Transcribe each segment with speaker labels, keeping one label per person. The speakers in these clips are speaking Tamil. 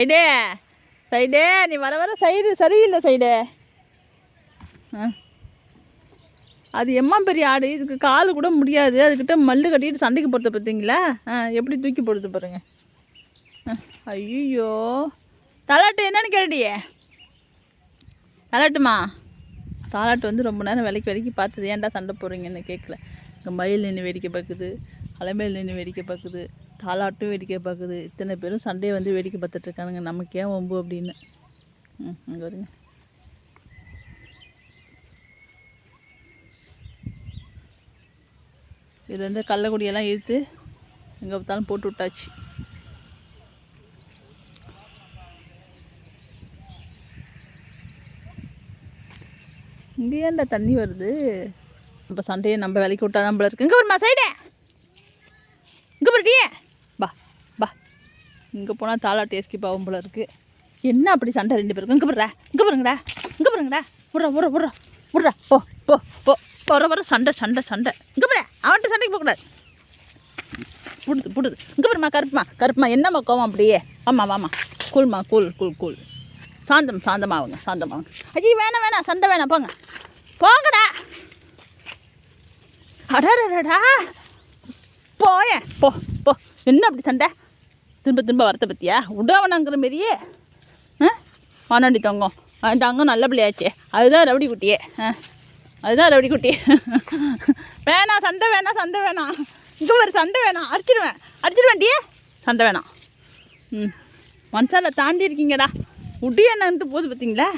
Speaker 1: சைடே. சைடே நீ வர வர சைடு சரியில்லை சைடே. ஆ. அது எம்மா பெரிய ஆடு இதுக்கு கால் கூட முடியாது. அதுக்கிட்ட மல்லு கட்டிட்டு சண்டைக்கு போடுறது பார்த்தீங்களா? ஆ எப்படி தூக்கி போடுது பாருங்க. ஐயோ தலாட்டு என்னன்னு கேட்டியே தலாட்டுமா? தாலாட்டு வந்து ரொம்ப நேரம் விலைக்கு விலைக்கு பார்த்தது. ஏன்டா சண்டை போடுறீங்கன்னு கேட்கல. இங்கே மயில் நின்று வேடிக்கை பார்க்குது அலைமையில் நின்று வேடிக்கை பார்க்குது. தாலாட்டும் வேடிக்கை பார்க்குது. இத்தனை பேரும் சண்டையை வந்து வேடிக்கை பார்த்துட்டு இருக்கானுங்க. நமக்கு ஏன் வம்பு அப்படின்னு. ம் அங்கே வருங்க. இது வந்து கள்ளக்குடியெல்லாம் இழுத்து எங்கே பார்த்தாலும் போட்டு விட்டாச்சு. இங்கே ஏன்டா தண்ணி வருது? இப்போ சண்டையை நம்ம விலைக்கு விட்டா தான் போல இருக்கு. இங்கே ஒரு சைடே இங்கே போட்டியே பா பா இங்கே போனால் தாலாட்டு எஸ்கேப் ஆகும் போல இருக்கு. என்ன அப்படி சண்டை ரெண்டு பேருக்கும்? இங்கே போடுறா இங்கே பாருங்கடா இங்கே பாருங்கடா. விட்றா விட்றா விட்றா விட்றா. போ போ போ. வர வர சண்டை சண்டை சண்டை. இங்கே போட அவன்கிட்ட சண்டைக்கு போகக்கூடாது. புடுது புடுது. இங்கே பாருமா கருப்புமா கருப்புமா என்னம்மா கோவம் அப்படியே? ஆமாம் வாமா கூல்மா கூல் கூல் கூல் சாந்தம் சாந்தமாகுங்க சாந்தமாவுங்க ஐயோ வேணாம் வேணாம் சண்டை வேணாம் போங்க. போங்கடா. அடடடா போயேன் போ போ. என்ன அப்படி சண்டை? திரும்ப திரும்ப வரத்த பற்றியா உடவனங்கிற மாரியே? ஆ? வானாண்டி தங்கம். அந்த தங்கம் நல்ல பிள்ளையாச்சே. அதுதான் ரவுடி குட்டியே. ஆ அதுதான் ரவுடி குட்டி. வேணாம் சண்டை வேணாம் சண்டை வேணாம் இங்கே ஒரு சண்டை வேணாம் அடிச்சிடுவேன் அடிச்சிருவேன்டியே சண்டை வேணாம். ம். மனசால தாண்டி இருக்கீங்கடா. உடி என்னன்ட்டு போகுது பார்த்தீங்களா?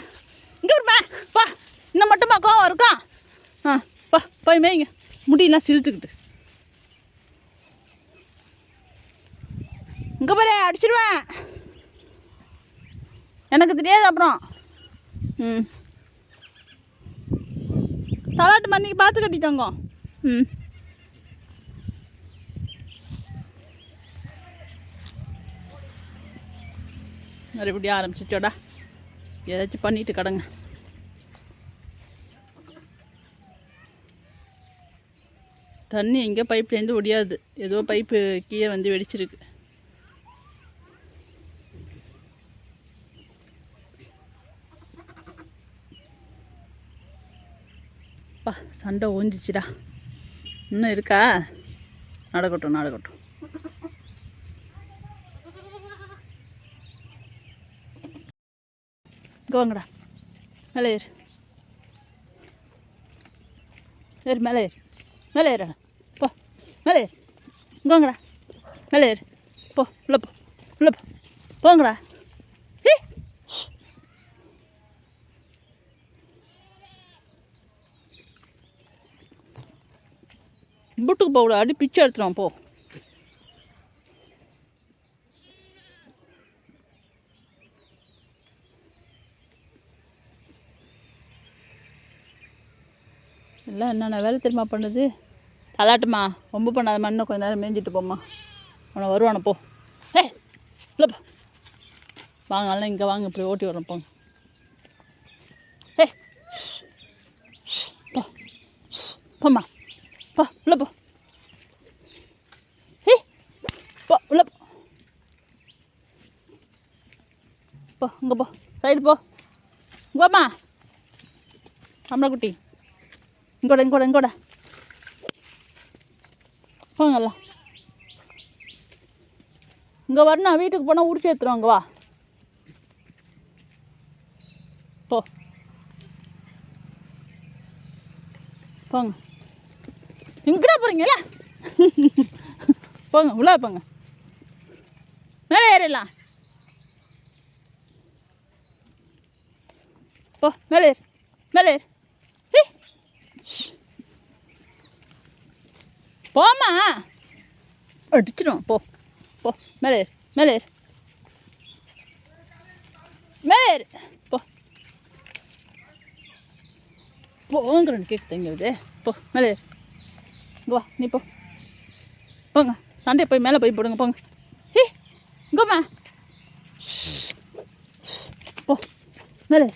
Speaker 1: இங்கே வருமா? பா இன்னும் மட்டுமா? கோவம் இருக்கும் ஆ பா போய் மேய்ங்க. முடியெல்லாம் சிரிச்சுக்கிட்டு இங்கே பாரு அடிச்சிடுவேன் எனக்கு தெரியாது அப்புறம். ம். தலாட்டு மண்ணிக்கு பார்த்து கட்டி தங்கம் ம். மறுபடியும் ஆரம்பிச்சிச்சோடா ஏதாச்சும் பண்ணிட்டு கடங்க. தண்ணி எங்கே பைப்லேருந்து ஒடியாது. ஏதோ பைப்பு கீழே வந்து வெடிச்சிருக்கு. அப்பா சண்டை ஓஞ்சிச்சுடா இன்னும் இருக்கா? நடக்கட்டும் நடக்கட்டும். வாங்கடா. மேலே ஏறு. ஏறு மேலே ஏறு. மேலே ஏறா போ. மேலே ஏறு. வாங்கடா. மேலே ஏறு. போ உள்ள போ. உள்ள போ. போங்கடா. வீட்டுக்கு போகக்கூடாது பிச்சை எடுத்துருவான் போ. எல்லாம் என்னென்ன வேலை தெரியுமா பண்ணுது? தலாட்டுமா ரொம்ப பண்ணாதம்மா இன்னும் கொஞ்ச நேரம் மேய்ஞ்சிட்டு போம்மா. அவனை வருவானே போ. ஏ இல்லைப்பா வாங்க நல்லா இங்கே வாங்க இப்படி ஓட்டி வரணும் போங்க. ஏ போம்மா. உள்ள போ ஹே போ உள்ள போ போ இங்கே போ சைடு போ இங்கே வாம்மா குட்டி இங்கோட இங்கோட இங்கோட போங்கல்ல இங்கே வரணும் வீட்டுக்கு போனால் உடிச்சு எடுத்துருவாங்க வா போ போங்க இங்கடா போகிறீங்களா போங்க உள்ளே போங்க. மேலே ஏறிடலாம். போ மேலே ஏறு மேலே ஏறு. போம்மா. அடிச்சிடும் போ போ மேலே ஏறு மேலே ஏறு. மேலே ஏறு போ. போங்கிறன்னு கேட்குது இது போ மேலே ஏறு. வா நீ போ. போங்க சண்டே போய் மேலே போய் போடுங்க போங்க. ஹே இங்கம்மா போ மேலே.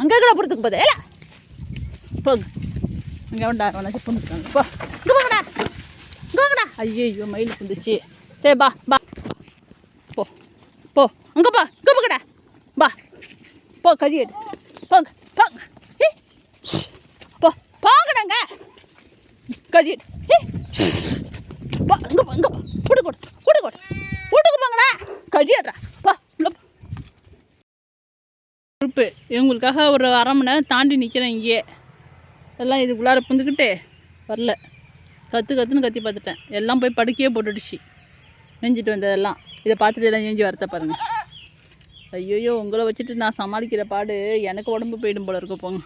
Speaker 1: அங்கே கூட போகிறதுக்கு போதே. ஏல. போங்க. அங்கே வேண்டா வேணா புந்துக்காங்க போ இங்கே போங்கடா. இங்கே ஐயோ மயில் புந்துச்சு சரி பா பா. போ அங்கே போ இங்கே பா. போ கழியடு போங்க போங்க ஏய், போ போங்கடாங்க கறி எடு ஏய், இங்கே போ இங்கே போ கூட்டு கூட்டு கூட்டு கூட்டு கூட்டுக்கு போங்கடா. கறி எடுறா போ இவங்களுக்காக ஒரு அரை மணி நேரம் தாண்டி நிற்கிறேன் இங்கேயே. எல்லாம் இதுக்குள்ளார புந்துக்கிட்டு வரல. கற்று கற்றுன்னு கத்தி பார்த்துட்டேன். எல்லாம் போய் படுக்கையே போட்டுடுச்சு. நெஞ்சிட்டு வந்ததெல்லாம். இதை பார்த்துட்டு எல்லாம் நெஞ்சு வரத்த பாருங்க. ஐயோயோ உங்களை வச்சுட்டு நான் சமாளிக்கிற பாடு எனக்கு உடம்பு போயிடும் போல இருக்க போங்க.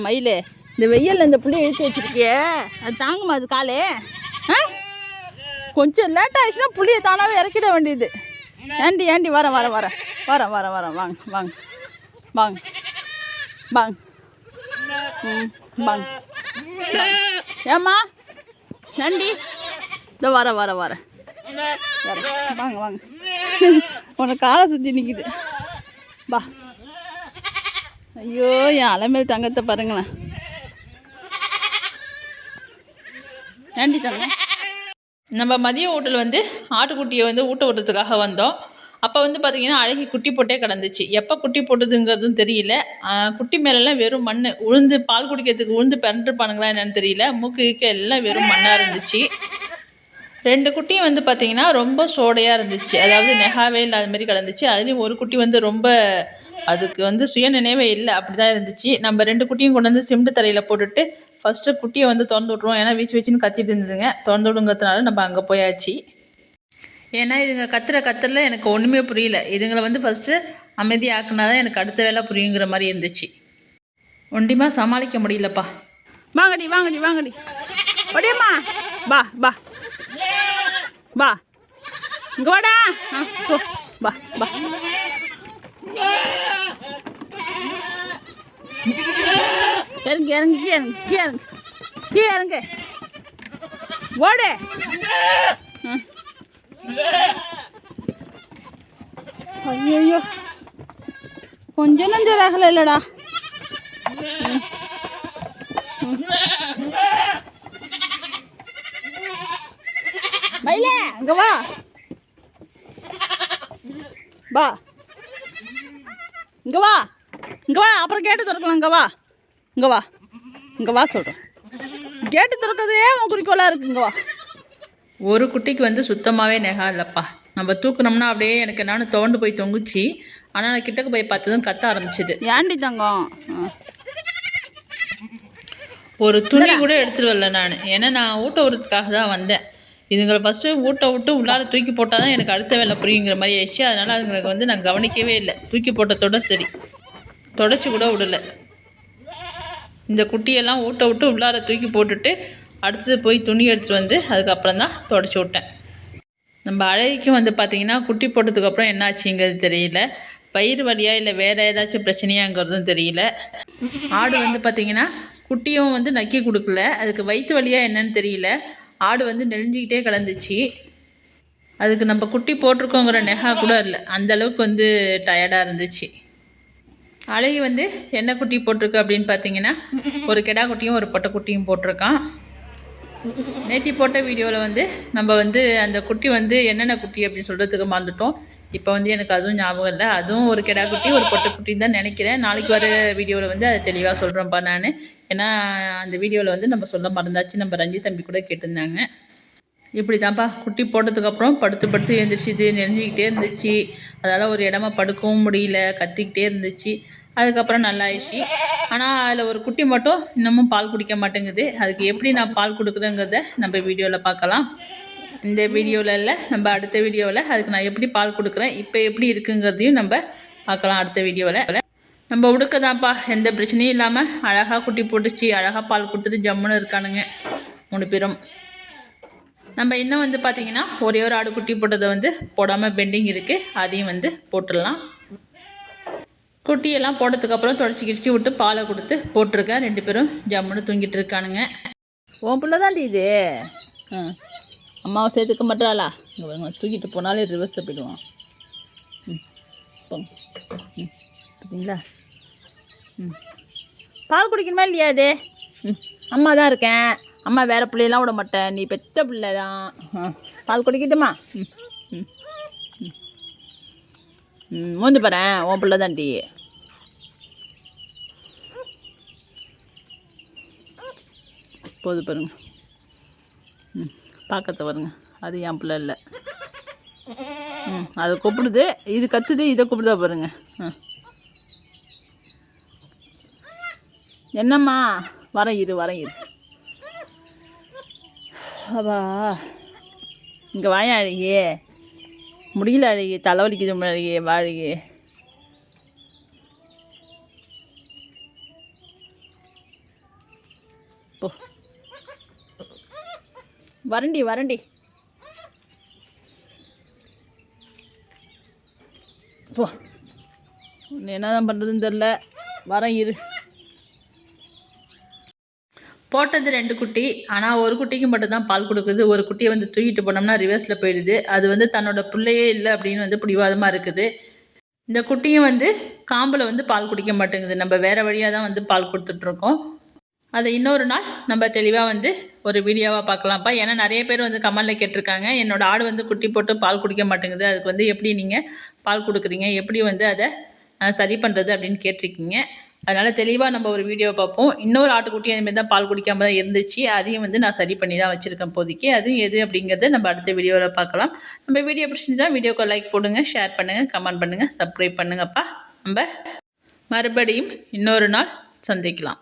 Speaker 1: மயில். இந்த வெயிலில் இந்த பிள்ளைய இழுத்து வச்சுருக்கியே. அது தாங்குமா அது காலே? ஆ? கொஞ்சம் லேட் ஆயிடுச்சுன்னா புளியை தானாகவே இறக்கிட வேண்டியது. ஏண்டி ஏண்டி வரேன் வரேன் வரேன் வரேன் வரேன் வரேன் வாங்க வாங்க. வாங்க. வாங்க. ம் வாங்க. ஏம்மா? ஏண்டி? இதோ வரேன் வரேன் வரேன் வரேன் வாங்க வாங்க. உனக்கு காலை சுற்றி நிற்கிது வா. ஐயோ என் அலமேல் தங்கத்தை பாருங்களேன். நன்றி தங்க. நம்ம மதிய ஹோட்டல் வந்து ஆட்டுக்குட்டியை வந்து ஊட்ட விடுறதுக்காக வந்தோம். அப்போ வந்து பார்த்திங்கன்னா அழகி குட்டி போட்டே கிடந்துச்சு. எப்போ குட்டி போட்டதுங்கிறதும் தெரியல. குட்டி மேலெல்லாம் வெறும் மண் உளுந்து பால் குடிக்கிறதுக்கு உளுந்து பிறண்டுருப்பானுங்களா என்னென்னு தெரியல. மூக்கு எல்லாம் வெறும் மண்ணாக இருந்துச்சு. ரெண்டு குட்டியும் வந்து பார்த்திங்கன்னா ரொம்ப சோடையாக இருந்துச்சு. அதாவது நெகாவே இல்லாத மாதிரி கிடந்துச்சு. அதுலேயும் ஒரு குட்டி வந்து ரொம்ப அதுக்கு வந்து சுய நினைவே இல்லை. அப்படி தான் இருந்துச்சு. நம்ம ரெண்டு குட்டியும் கொண்டு வந்து சிமெண்ட் தரையில் போட்டுட்டு ஃபஸ்ட்டு குட்டியை வந்து திறந்து விட்ருவோம் ஏன்னா வீச்சு வீச்சுன்னு கத்திட்டு இருந்ததுங்க. திறந்து விடுங்கிறதுனால நம்ம அங்கே போயாச்சு. ஏன்னா இதுங்க கத்துற கத்துறல எனக்கு ஒன்றுமே புரியல. இதுங்களை வந்து ஃபஸ்ட்டு அமைதியாக்குனா தான் எனக்கு அடுத்த வேலை புரியுங்கிற மாதிரி இருந்துச்சு. ஒண்டிமா சமாளிக்க முடியலப்பா. வாங்கடி வாங்கடி வாங்கடி. ஒடியம்மா. பா பா பா இங்கே வாடா. பா. பா இறங்கு இறங்கு கீழே இறங்கு கீழே இறங்கு. கீழே இறங்கு. ஓடு. ஐயோ கொஞ்சம் நஞ்சராகல இல்லடா. ம். ம். இங்க வா. வா. இங்க வா. இங்க வா அப்புறம் கேட்டு திறக்கலாம். இங்க வா. இங்க வா. இங்க வா சொல்றேன். கேட்டு திறக்கிறதே உன் குறிக்கோளாக இருக்கு. இங்க வா. ஒரு குட்டிக்கு வந்து சுத்தமாகவே நெகா இல்லைப்பா. நம்ம தூக்குனோம்னா அப்படியே எனக்கு நானும் தோண்டு போய் தொங்குச்சு. ஆனால் நான் கிட்டக்கு போய் பார்த்ததும் கத்த ஆரம்பிச்சிது. ஏண்டி தங்கம்? ஒரு துணி கூட எடுத்துட்டு வரல நான். ஏன்னா நான் ஊட்ட விடுறதுக்காக தான் வந்தேன். இதுங்களை ஃபஸ்ட்டு ஊட்ட விட்டு உள்ளார தூக்கி போட்டால் தான் எனக்கு அடுத்த வேலை புரியுங்கிற மாதிரி ஆயிடுச்சு. அதனால் அதுங்களுக்கு வந்து நான் கவனிக்கவே இல்லை. தூக்கி போட்டதோட சரி. தொடச்சி கூட விடலை. இந்த குட்டியெல்லாம் ஊட்ட விட்டு உள்ளார தூக்கி போட்டுட்டு அடுத்தது போய் துணி எடுத்துகிட்டு வந்து அதுக்கப்புறம் தான் தொடச்சி விட்டேன். நம்ம அழகிக்கும் வந்து பார்த்திங்கன்னா குட்டி போட்டதுக்கப்புறம் என்ன ஆச்சுங்கிறது தெரியல. பயிர் வலியா இல்லை வேறு ஏதாச்சும் பிரச்சனையாங்கிறதும் தெரியல. ஆடு வந்து பார்த்திங்கன்னா குட்டியும் வந்து நக்கி கொடுக்கல. அதுக்கு வயிற்று வழியாக என்னன்னு தெரியல. ஆடு வந்து நெளிஞ்சிக்கிட்டே கிடந்துச்சு. அதுக்கு நம்ம குட்டி போட்டிருக்கோங்கிற நெகா கூட இல்லை. அந்த அளவுக்கு வந்து டயர்டாக இருந்துச்சு. அழகி வந்து என்ன குட்டி போட்டிருக்கு அப்படின்னு பார்த்தீங்கன்னா ஒரு கெடா குட்டியும் ஒரு பொட்டை குட்டியும் போட்டிருக்கான். நேத்தி போட்ட வீடியோவில் வந்து நம்ம வந்து அந்த குட்டி வந்து என்னென்ன குட்டி அப்படின்னு சொல்கிறதுக்கு மறந்துட்டோம். இப்போ வந்து எனக்கு அதுவும் ஞாபகம் இல்லை. அதுவும் ஒரு கெடா குட்டி ஒரு பொட்டை குட்டின்னு தான் நினைக்கிறேன். நாளைக்கு வர வீடியோவில் வந்து அதை தெளிவாக சொல்கிறேன்ப்பா நான். ஏன்னா அந்த வீடியோவில் வந்து நம்ம சொல்ல மறந்தாச்சு. நம்ம ரஞ்சித் தம்பி கூட கேட்டிருந்தாங்க. இப்படி தான்ப்பா குட்டி போட்டதுக்கப்புறம் படுத்து படுத்து எழுந்திரிச்சிது நெஞ்சிக்கிட்டே இருந்துச்சு. அதால் ஒரு இடமா படுக்கவும் முடியல. கத்திக்கிட்டே இருந்துச்சு. அதுக்கப்புறம் நல்லா ஆயிடுச்சு ஆனால் அதில் ஒரு குட்டி மட்டும் இன்னமும் பால் குடிக்க மாட்டேங்குது. அதுக்கு எப்படி நான் பால் கொடுக்குறேங்கிறத நம்ம வீடியோவில் பார்க்கலாம். இந்த வீடியோவில் இல்லை. நம்ம அடுத்த வீடியோவில் அதுக்கு நான் எப்படி பால் கொடுக்குறேன் இப்போ எப்படி இருக்குங்கிறதையும் நம்ம பார்க்கலாம் அடுத்த வீடியோவில் நம்ம உடுக்கதான்ப்பா எந்த பிரச்சனையும் இல்லாமல் அழகாக குட்டி போட்டுச்சு அழகாக பால் கொடுத்துட்டு ஜம்முன்னு இருக்கானுங்க மூணு பேரும். நம்ம இன்னும் வந்து பார்த்திங்கன்னா ஒரே ஒரு ஆடு குட்டி போட்டதை வந்து போடாமல் பெண்டிங் இருக்குது அதையும் வந்து போட்டுடலாம். குட்டியெல்லாம் போட்டதுக்கப்புறம் தொடச்சி கிடிச்சி விட்டு பாலை கொடுத்து போட்டிருக்கேன் ரெண்டு பேரும் ஜம்முன்னு தூங்கிட்டு இருக்கானுங்க. உன் பிள்ளை தாண்டி இது. ம். அம்மாவை சேர்த்துக்க மாட்டாளா? இங்கே பாருங்க தூக்கிட்டு போனாலே ரிவர்ஸில் போயிடுவான். ம் போங்க. ம் பார்த்தீங்களா ம். பால் குடிக்கணுமா இல்லையா அது ம் அம்மா தான் இருக்கேன். அம்மா வேறு பிள்ளையெல்லாம் விட மாட்டேன். நீ பெத்த பிள்ளை தான். ஆ, பால் குடிக்கட்டுமா? ம் ம் ம். மூந்து பாறேன் உன் பிள்ளை தான்டி போது பாருங்க. பார்க்கத்த வருங்க. அது என் பிள்ளை இல்லை. ம் அது கூப்பிடுது. இது கத்துது இதை கூப்பிடுதா பாருங்க. ம். என்னம்மா? வரேன் இரு வரேன் இரு. அவா இங்கே வாயா அழகியே? முடியல அழகி தலைவலிக்குது அழகி வா அழகி போ. வரண்டி வரண்டி போ. என்ன என்னதான் பண்ணுறதுன்னு தெரில வரேன் இரு. போட்டது ரெண்டு குட்டி. ஆனால் ஒரு குட்டிக்கு மட்டும்தான் பால் கொடுக்குது. ஒரு குட்டியை வந்து தூக்கிட்டு போனோம்னா ரிவர்ஸில் போயிடுது. அது வந்து தன்னோட பிள்ளையே இல்லை அப்படின்னு வந்து பிடிவாதமாக இருக்குது. இந்த குட்டியும் வந்து காம்பில் வந்து பால் குடிக்க மாட்டேங்குது. நம்ம வேறு வழியாக தான் வந்து பால் கொடுத்துட்ருக்கோம் அதை இன்னொரு நாள் நம்ம தெளிவாக வந்து ஒரு வீடியோவாக பார்க்கலாம்ப்பா. ஏன்னா நிறைய பேர் வந்து கமெண்டில் கேட்டிருக்காங்க என்னோடய ஆடு வந்து குட்டி போட்டு பால் குடிக்க மாட்டேங்குது. அதுக்கு வந்து எப்படி நீங்கள் பால் கொடுக்குறீங்க? எப்படி வந்து அதை சரி பண்ணுறது அப்படின்னு கேட்டிருக்கீங்க. அதனால் தெளிவாக நம்ம ஒரு வீடியோ பார்ப்போம். இன்னொரு ஆட்டுக்குட்டி அதுமாரி தான் பால் குடிக்காம தான் இருந்துச்சு. அதையும் வந்து நான் சரி பண்ணி தான் வச்சுருக்கேன் இப்போதைக்கு. அதுவும் எது அப்படிங்கிறத நம்ம அடுத்த வீடியோவில் பார்க்கலாம். நம்ம வீடியோ பிடிச்சிருந்தா வீடியோக்கு லைக் போடுங்க ஷேர் பண்ணுங்கள் கமெண்ட் பண்ணுங்கள் சப்ஸ்கிரைப் பண்ணுங்கப்பா. நம்ம மறுபடியும் இன்னொரு நாள் சந்திக்கலாம்.